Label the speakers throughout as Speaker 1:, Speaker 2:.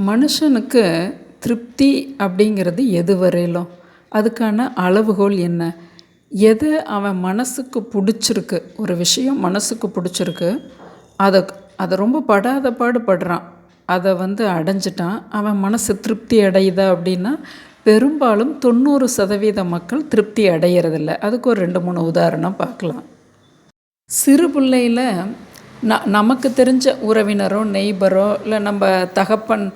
Speaker 1: மனுஷனுக்கு திருப்தி அப்படிங்கிறது எது வரையிலும்? அதுக்கான அளவுகோல் என்ன? எது அவன் மனசுக்கு பிடிச்சிருக்கு? ஒரு விஷயம் மனசுக்கு பிடிச்சிருக்கு. அதை அதை ரொம்ப படாத பாடு படுறான். அதை வந்து அடைஞ்சிட்டான். அவன் மனசு திருப்தி அடையுதா அப்படின்னா பெரும்பாலும் தொண்ணூறு சதவீத மக்கள் திருப்தி அடையிறதில்ல. அதுக்கு ஒரு ரெண்டு மூணு உதாரணம் பார்க்கலாம். சிறு பிள்ளையில் ந நமக்கு தெரிஞ்ச உறவினரோ நெய்பரோ இல்லை நம்ம தகப்பன்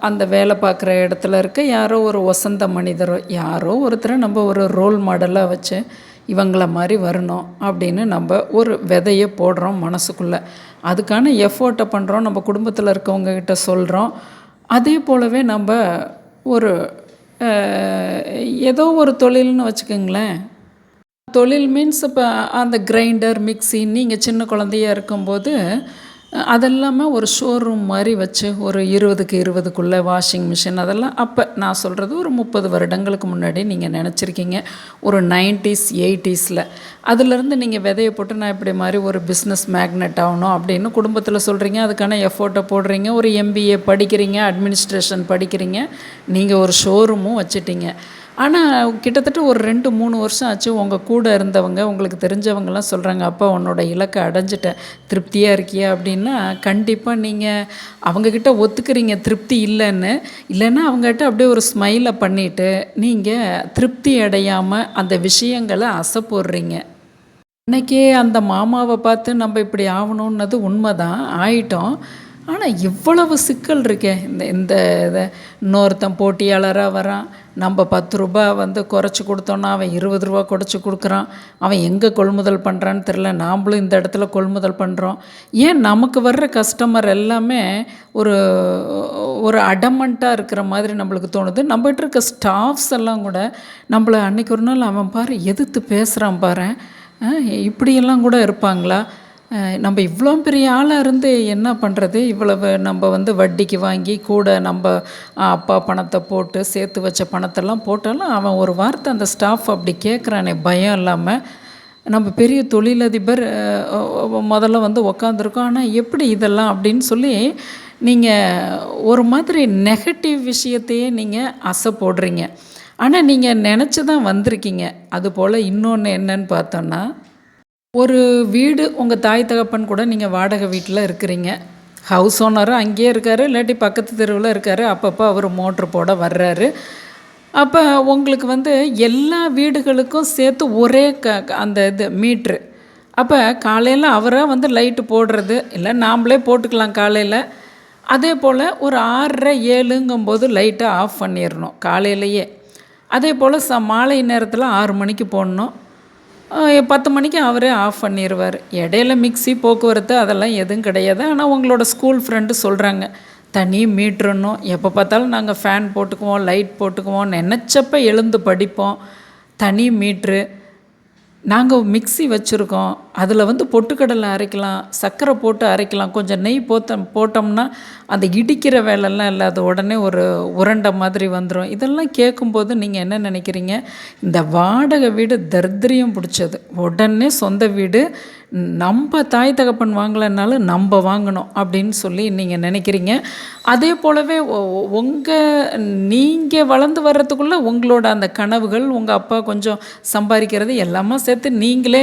Speaker 1: அந்த வேலை பார்க்குற இடத்துல இருக்க யாரோ ஒரு வசந்த மனிதரோ யாரோ ஒருத்தரை நம்ம ஒரு ரோல் மாடலாக வச்சு இவங்கள மாதிரி வரணும் அப்படின்னு நம்ம ஒரு விதையை போடுறோம் மனசுக்குள்ளே. அதுக்கான எஃபோர்ட்டை பண்ணுறோம் நம்ம குடும்பத்தில் இருக்கவங்கக்கிட்ட சொல்கிறோம் அதே போலவே நம்ம ஒரு ஏதோ ஒரு தொழில்னு வச்சுக்கோங்களேன் தொழில் மீன்ஸ் இப்போ அந்த கிரைண்டர் மிக்ஸி நீங்கள் சின்ன குழந்தையா இருக்கும்போது அதெல்லாமே ஒரு ஷோரூம் மாதிரி வச்சு ஒரு இருபதுக்கு இருபதுக்குள்ளே வாஷிங் மிஷின் அதெல்லாம் அப்போ நான் சொல்கிறது ஒரு முப்பது வருடங்களுக்கு முன்னாடி நீங்கள் நினச்சிருக்கீங்க. ஒரு நைன்டிஸ் எயிட்டிஸில் அதுலேருந்து நீங்கள் விதைய போட்டு நான் இப்படி மாதிரி ஒரு பிஸ்னஸ் மேக்னெட் ஆகணும் அப்படின்னு குடும்பத்தில் சொல்கிறீங்க அதுக்கான எஃபோர்ட்டை போடுறீங்க. ஒரு எம்பிஏ படிக்கிறீங்க அட்மினிஸ்ட்ரேஷன் படிக்கிறீங்க. நீங்கள் ஒரு ஷோரூமும் வச்சுட்டீங்க. ஆனால் கிட்டத்தட்ட ஒரு ரெண்டு மூணு வருஷம் ஆச்சு உங்கள் கூட இருந்தவங்க உங்களுக்கு தெரிஞ்சவங்கலாம் சொல்கிறாங்க அப்பா உன்னோட இலக்கை அடைஞ்சிட்ட திருப்தியாக இருக்கியா? அப்படின்னா கண்டிப்பாக நீங்கள் அவங்கக்கிட்ட ஒத்துக்கிறீங்க திருப்தி இல்லைன்னு. இல்லைன்னா அவங்ககிட்ட அப்படியே ஒரு ஸ்மைலை பண்ணிவிட்டு நீங்கள் திருப்தி அடையாமல் அந்த விஷயங்களை அசை போடுறீங்க. அந்த மாமாவை பார்த்து நம்ம இப்படி ஆகணுன்னது உண்மை தான் ஆயிட்டோம். ஆனால் இவ்வளவு சிக்கல் இருக்கே. இந்த இந்த இதை இன்னொருத்தன் போட்டியாளராக வரான். நம்ம பத்து ரூபா வந்து குறைச்சி கொடுத்தோன்னா அவன் இருபது ரூபா குறைச்சி கொடுக்குறான். அவன் எங்கே கொள்முதல் பண்ணுறான்னு தெரில நாம்ளும் இந்த இடத்துல கொள்முதல் பண்ணுறோம் ஏன் நமக்கு வர்ற கஸ்டமர் எல்லாமே ஒரு ஒரு அடமண்ட்டாக இருக்கிற மாதிரி நம்மளுக்கு தோணுது. நம்மகிட்ட இருக்க ஸ்டாஃப்ஸ் எல்லாம் கூட நம்மளை அன்றைக்கி ஒரு நாள் அவன் பாரு எதிர்த்து பேசுகிறான் பாரு. இப்படியெல்லாம் கூட இருப்பாங்களா? நம்ம இவ்வளோ பெரிய ஆளாக இருந்து என்ன பண்ணுறது இவ்வளவு நம்ம வந்து வட்டிக்கு வாங்கி கூட நம்ம அப்பா பணத்தை போட்டு சேர்த்து வச்ச பணத்தெல்லாம் போட்டாலும் அவன் ஒரு வார்த்தை அந்த ஸ்டாஃப் அப்படி கேட்குறானே பயம் இல்லாமல் நம்ம பெரிய தொழிலதிபர் முதல்ல வந்து உக்காந்துருக்கோம். ஆனால் எப்படி இதெல்லாம் அப்படின்னு சொல்லி நீங்கள் ஒரு மாதிரி நெகட்டிவ் விஷயத்தையே நீங்கள் அசை போடுறீங்க. ஆனால் நீங்கள் நினச்சி தான் வந்திருக்கீங்க அதுபோல் இன்னொன்று என்னன்னு பார்த்தோன்னா ஒரு வீடு உங்கள் தாய் தகப்பன் கூட நீங்கள் வாடகை வீட்டில் இருக்கிறீங்க. ஹவுஸ் ஓனரும் அங்கேயே இருக்கார் இல்லாட்டி பக்கத்து தெருவில் இருக்கார் அப்பப்போ அவர் மோட்ரு போட வர்றாரு. அப்போ உங்களுக்கு வந்து எல்லா வீடுகளுக்கும் சேர்த்து ஒரே க அந்த இது மீட்ரு அப்போ காலையில் அவராக வந்து லைட்டு போடுறது இல்லை நாம்ளே போட்டுக்கலாம் காலையில். அதே போல் ஒரு ஆறரை ஏழுங்கும்போது லைட்டை ஆஃப் பண்ணிடணும் காலையிலையே. அதே போல் ச மாலை நேரத்தில் ஆறு மணிக்கு போடணும். பத்து மணிக்கு அவரே ஆஃப் பண்ணிடுவார் இடையில மிக்சி போக்குவரத்து அதெல்லாம் எதுவும் கிடையாது. ஆனால் உங்களோட ஸ்கூல் ஃப்ரெண்டு சொல்கிறாங்க தனி மீட்ருன்னும் எப்போ பார்த்தாலும் நாங்கள் ஃபேன் போட்டுக்குவோம் லைட் போட்டுக்குவோம் நினச்சப்ப எழுந்து படிப்போம். தனி மீட்ரு நாங்கள் மிக்சி வச்சுருக்கோம். அதில் வந்து பொட்டுக்கடலை அரைக்கலாம் சர்க்கரை போட்டு அரைக்கலாம். கொஞ்சம் நெய் போத்த போட்டோம்னா அந்த இடிக்கிற வேலைலாம் இல்லை அது உடனே ஒரு உருண்டை மாதிரி வந்துடும் இதெல்லாம் கேட்கும்போது நீங்கள் என்ன நினைக்கிறீங்க? இந்த வாடகை வீடு தரித்திரியம் பிடிச்சது. உடனே சொந்த வீடு நம்ம தாய் தகப்பன் வாங்கலைன்னாலும் நம்ம வாங்கணும் அப்படின்னு சொல்லி நீங்கள் நினைக்கிறீங்க. அதே போலவே உங்கள் நீங்கள் வளர்ந்து வர்றதுக்குள்ளே உங்களோட அந்த கனவுகள் உங்கள் அப்பா கொஞ்சம் சம்பாதிக்கிறது எல்லாமே சேர்த்து நீங்களே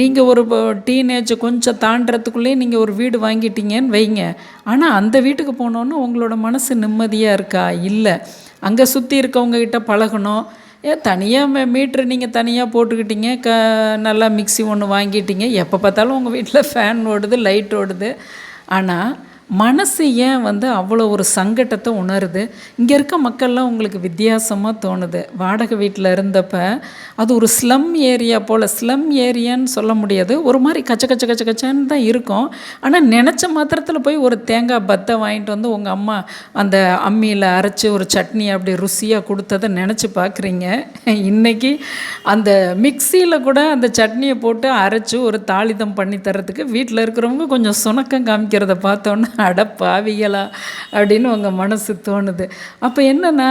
Speaker 1: நீங்கள் ஒரு டீனேஜ் கொஞ்சம் தாண்டறதுக்குள்ளேயே நீங்கள் ஒரு வீடு வாங்கிட்டீங்கன்னு வைங்க. ஆனால் அந்த வீட்டுக்கு போனோன்னு உங்களோட மனசு நிம்மதியாக இருக்கா? இல்லை. அங்கே சுற்றி இருக்கவங்கக்கிட்ட பழகணும். ஏன் தனியாக மீட்ரு நீங்கள் தனியாக போட்டுக்கிட்டீங்க. க நல்லா மிக்சி ஒன்று வாங்கிட்டீங்க. எப்போ பார்த்தாலும் உங்கள் வீட்டில் ஃபேன் ஓடுது லைட் ஓடுது. ஆனால் மனசு ஏன் வந்து அவ்வளோ ஒரு சங்கட்டத்தை உணருது? இங்கே இருக்க மக்கள்லாம் உங்களுக்கு வித்தியாசமாக தோணுது. வாடகை வீட்டில் இருந்தப்போ அது ஒரு ஸ்லம் ஏரியா போல் ஸ்லம் ஏரியான்னு சொல்ல முடியாது. ஒரு மாதிரி கச்ச கச்ச கச்ச கச்சன்னு தான் இருக்கும். ஆனால் நினச்ச மாத்திரத்தில் போய் ஒரு தேங்காய் பத்தை வாங்கிட்டு வந்து உங்கள் அம்மா அந்த அம்மியில் அரைச்சி ஒரு சட்னி அப்படி ருசியாக கொடுத்ததை நினச்சி பார்க்குறீங்க. இன்றைக்கி அந்த மிக்சியில் கூட அந்த சட்னியை போட்டு அரைச்சி ஒரு தாளிதம் பண்ணி தர்றதுக்கு வீட்டில் இருக்கிறவங்க கொஞ்சம் சுணக்கம் காமிக்கிறத பார்த்தோன்னே அட பாவிகளா அப்படின்னு உங்கள் மனசு தோணுது. அப்போ என்னென்னா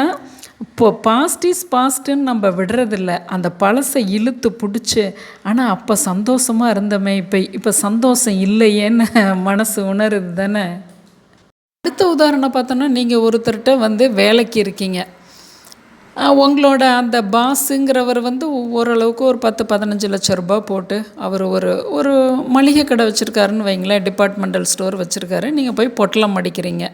Speaker 1: இப்போ பாஸ்ட் இஸ் பாஸ்ட்டுன்னு நம்ம விடுறதில்ல. அந்த பழசை இழுத்து பிடிச்சி ஆனால் அப்போ சந்தோஷமாக இருந்தோமே இப்போ இப்போ சந்தோஷம் இல்லையேன்னு மனசு உணருது தானே? அடுத்த உதாரணம் பார்த்தோன்னா நீங்கள் ஒருத்தர்கிட்ட வந்து வேலைக்கு இருக்கீங்க. உங்களோட அந்த பாஸுங்கிறவர் வந்து ஓரளவுக்கு ஒரு பத்து பதினஞ்சு லட்ச ரூபாய் போட்டு அவர் ஒரு ஒரு மளிகை கடை வச்சுருக்காருன்னு வைங்களேன் டிபார்ட்மெண்டல் ஸ்டோர் வச்சுருக்காரு. நீங்கள் போய் பொட்டலம் அடிக்கிறீங்க.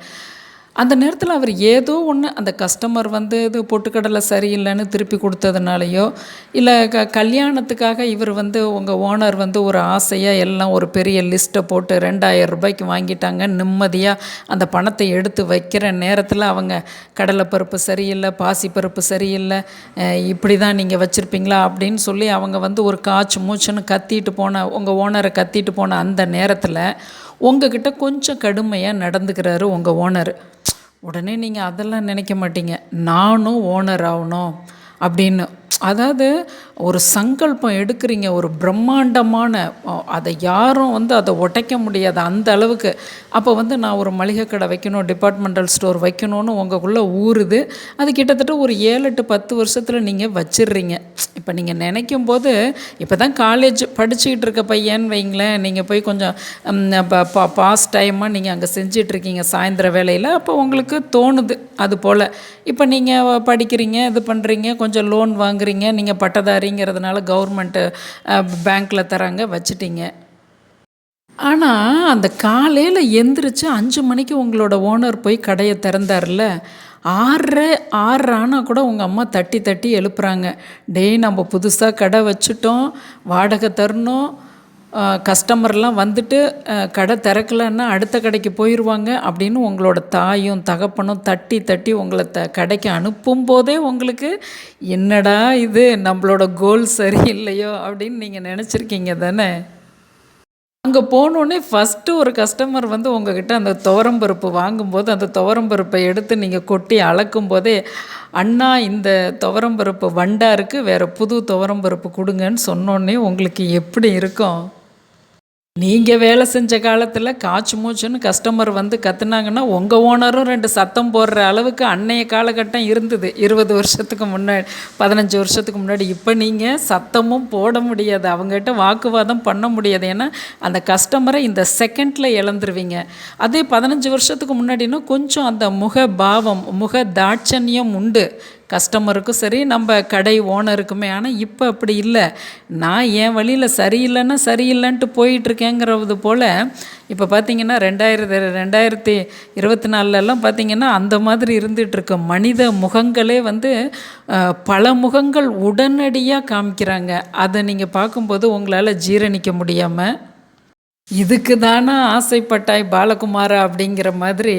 Speaker 1: அந்த நேரத்தில் அவர் ஏதோ ஒன்று அந்த கஸ்டமர் வந்து இது பொட்டுக்கடலை சரியில்லைன்னு திருப்பி கொடுத்ததுனாலையோ இல்லை க கல்யாணத்துக்காக இவர் வந்து உங்கள் ஓனர் வந்து ஒரு ஆசையாக எல்லாம் ஒரு பெரிய லிஸ்ட்டை போட்டு ரெண்டாயிரம் ரூபாய்க்கு வாங்கிட்டாங்க நிம்மதியாக அந்த பணத்தை எடுத்து வைக்கிற நேரத்தில் அவங்க கடலைப்பருப்பு சரியில்லை பாசிப்பருப்பு சரியில்லை இப்படி தான் நீங்கள் வச்சுருப்பீங்களா அப்படின்னு சொல்லி அவங்க வந்து ஒரு காய்ச்சி மூச்சுன்னு கத்திட்டு போன உங்கள் ஓனரை கத்திட்டு போன அந்த நேரத்தில் உங்ககிட்ட கொஞ்சம் கடுமையாக நடந்துக்கிறாரு உங்கள் ஓனர். உடனே நீங்கள் அதெல்லாம் நினைக்க மாட்டீங்க. நானும் ஓனர் ஆகணும் அப்படின்னு. அதாவது ஒரு சங்கல்பம் எடுக்கிறீங்க ஒரு பிரம்மாண்டமான அதை யாரும் வந்து அதை உடைக்க முடியாது அந்த அளவுக்கு. அப்போ வந்து நான் ஒரு மளிகை கடை வைக்கணும் டிபார்ட்மெண்டல் ஸ்டோர் வைக்கணும்னு உங்களுக்குள்ளே ஊறுது. அது கிட்டத்தட்ட ஒரு ஏழு எட்டு பத்து வருஷத்தில் நீங்கள் வச்சிடுறீங்க. இப்போ நீங்கள் நினைக்கும் போது இப்போ தான் காலேஜ் படிச்சுக்கிட்டு இருக்க பையன்னு வைங்களேன் நீங்கள் போய் கொஞ்சம் பாஸ் டைமாக நீங்கள் அங்கே செஞ்சிட்ருக்கீங்க சாயந்தர வேலையில் அப்போ உங்களுக்கு தோணுது அது போல். இப்போ நீங்கள் படிக்கிறீங்க இது பண்ணுறீங்க கொஞ்சம் லோன் வாங்குறீங்க நீங்கள் பட்டதாரி அப்படிங்கிறதுனால கவர்மெண்ட்டு பேங்க்கில் தராங்க வச்சுட்டிங்க. ஆனால் அந்த காலையில் எந்திரிச்சு அஞ்சு மணிக்கு உங்களோட ஓனர் போய் கடையை திறந்தார்ல ஆறரை ஆறரை ஆனால் கூட உங்கள் அம்மா தட்டி தட்டி எழுப்புறாங்க. டேய் நம்ம புதுசாக கடை வச்சுட்டோம் வாடகை தரணும் கஸ்டமர்லாம் வந்துட்டு கடை திறக்கலைன்னா அடுத்த கடைக்கு போயிடுவாங்க அப்படின்னு உங்களோட தாயும் தகப்பனும் தட்டி தட்டி உங்களை த கடைக்கு அனுப்பும் போதே உங்களுக்கு என்னடா இது? நம்மளோட கோல் சரியில்லையோ? அப்படின்னு நீங்கள் நினச்சிருக்கீங்க தானே? அங்கே போனோடனே ஃபஸ்ட்டு ஒரு கஸ்டமர் வந்து உங்ககிட்ட அந்த துவரம்பருப்பு வாங்கும்போது அந்த துவரம்பருப்பை எடுத்து நீங்கள் கொட்டி அளக்கும் போதே அண்ணா இந்த துவரம்பருப்பு வண்டா இருக்குது வேறு புது துவரம்பருப்பு கொடுங்கன்னு சொன்னோடனே உங்களுக்கு எப்படி இருக்கும்? நீங்கள் வேலை செஞ்ச காலத்தில் காய்ச்சி மூச்சுன்னு கஸ்டமர் வந்து கத்துனாங்கன்னா உங்கள் ஓனரும் ரெண்டு சத்தம் போடுற அளவுக்கு அன்னைய காலகட்டம் இருந்தது. இருபது வருஷத்துக்கு முன்னாடி பதினஞ்சு வருஷத்துக்கு முன்னாடி. இப்போ நீங்கள் சத்தமும் போட முடியாது. அவங்ககிட்ட வாக்குவாதம் பண்ண முடியாது. ஏன்னா அந்த கஸ்டமரை இந்த செகண்டில் இழந்துருவீங்க. அதே பதினஞ்சு வருஷத்துக்கு முன்னாடினா கொஞ்சம் அந்த முக பாவம் முக தாட்சண்யம் உண்டு. கஸ்டமருக்கும் சரி நம்ம கடை ஓனருக்குமே. ஆனால் இப்போ அப்படி இல்லை. நான் என் வழியில் சரியில்லைன்னா சரியில்லைன்ட்டு போயிட்டுருக்கேங்கிறது போல் இப்போ பார்த்தீங்கன்னா ரெண்டாயிரத்தி ரெண்டாயிரத்தி இருபத்தி நாலுலலாம் பார்த்திங்கன்னா அந்த மாதிரி இருந்துகிட்ருக்கு மனித முகங்களே வந்து பல முகங்கள் உடனடியாக காமிக்கிறாங்க. அதை நீங்கள் பார்க்கும்போது உங்களால் ஜீரணிக்க முடியாமல் இதுக்கு தானா ஆசைப்பட்டாய் பாலகுமாரா அப்படிங்கிற மாதிரி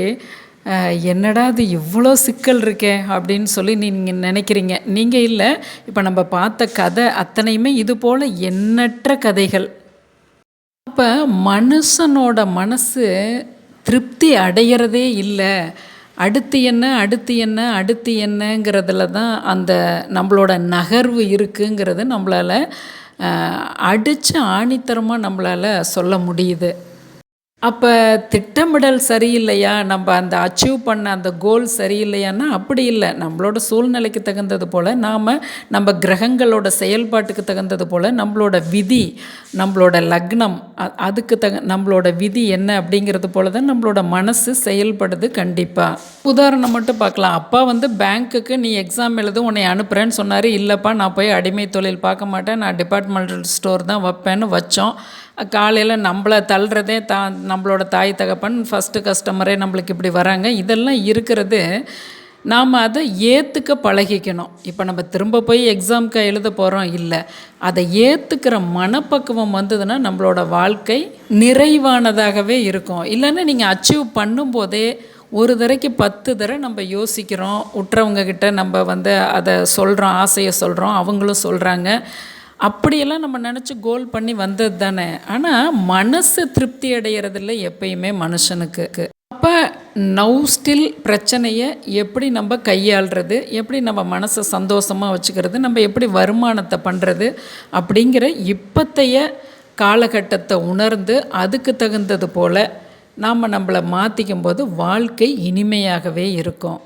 Speaker 1: என்னடா இது இவ்வளோ சிக்கல் இருக்கே அப்படின்னு சொல்லி நீங்கள் நினைக்கிறீங்க. நீங்கள் இல்லை இப்போ நம்ம பார்த்த கதை அத்தனையுமே இது போல் எண்ணற்ற கதைகள். அப்போ மனுஷனோட மனசு திருப்தி அடையிறதே இல்லை. அடுத்து என்ன அடுத்து என்ன அடுத்து என்னங்கிறதுல தான் அந்த நம்மளோட நகர்வு இருக்குங்கிறது நம்மளால் அடித்து ஆணித்தரமாக நம்மளால் சொல்ல முடியுது. அப்போ திட்டமிடல் சரியில்லையா? நம்ம அந்த அச்சீவ் பண்ண அந்த கோல் சரியில்லையான்னா அப்படி இல்லை. நம்மளோட சூழ்நிலைக்கு தகுந்தது போல் நாம் நம்ம கிரகங்களோட செயல்பாட்டுக்கு தகுந்தது போல் நம்மளோட விதி நம்மளோட லக்னம் அ- அதுக்கு தக நம்மளோட விதி என்ன அப்படிங்கிறது போல தான் நம்மளோட மனசு செயல்படுது கண்டிப்பாக உதாரணம் மட்டும் பார்க்கலாம். அப்பா வந்து பேங்க்குக்கு நீ எக்ஸாம் எழுத உன்னை அனுப்புகிறேன்னு சொன்னார். இல்லைப்பா நான் போய் அடிமை தொழில் பார்க்க மாட்டேன். நான் டிபார்ட்மெண்டல் ஸ்டோர் தான் வைப்பேன்னு வச்சோம். காலையில் நம்மளை தள்ளுறதே தா நம்மளோட தாய் தகப்பன் ஃபஸ்ட்டு கஸ்டமரே நம்மளுக்கு இப்படி வராங்க. இதெல்லாம் இருக்கிறது நாம் அதை ஏற்றுக்க பழகிக்கணும். இப்போ நம்ம திரும்ப போய் எக்ஸாம்க்கு எழுத போகிறோம் இல்லை. அதை ஏற்றுக்கிற மனப்பக்குவம் வந்ததுன்னா நம்மளோட வாழ்க்கை நிறைவானதாகவே இருக்கும். இல்லைன்னா நீங்கள் அச்சீவ் பண்ணும்போதே ஒரு தடவைக்கு பத்து தடவை நம்ம யோசிக்கிறோம். உற்றவங்கக்கிட்ட நம்ம வந்து அதை சொல்கிறோம் ஆசையை சொல்கிறோம் அவங்களும் சொல்கிறாங்க அப்படியெல்லாம் நம்ம நினச்சி கோல் பண்ணி வந்தது தானே. ஆனால் மனசு திருப்தி அடையிறதில்ல எப்பயுமே மனுஷனுக்கு. அப்போ நவ் ஸ்டில் பிரச்சனையை எப்படி நம்ம கையாளுறது எப்படி நம்ம மனசை சந்தோஷமாக வச்சுக்கிறது நம்ம எப்படி வருமானத்தை பண்ணுறது அப்படிங்கிற இப்பத்தைய காலகட்டத்தை உணர்ந்து அதுக்கு தகுந்தது போல் நாம் நம்மளை மாற்றிக்கும் போது வாழ்க்கை இனிமையாகவே இருக்கும்.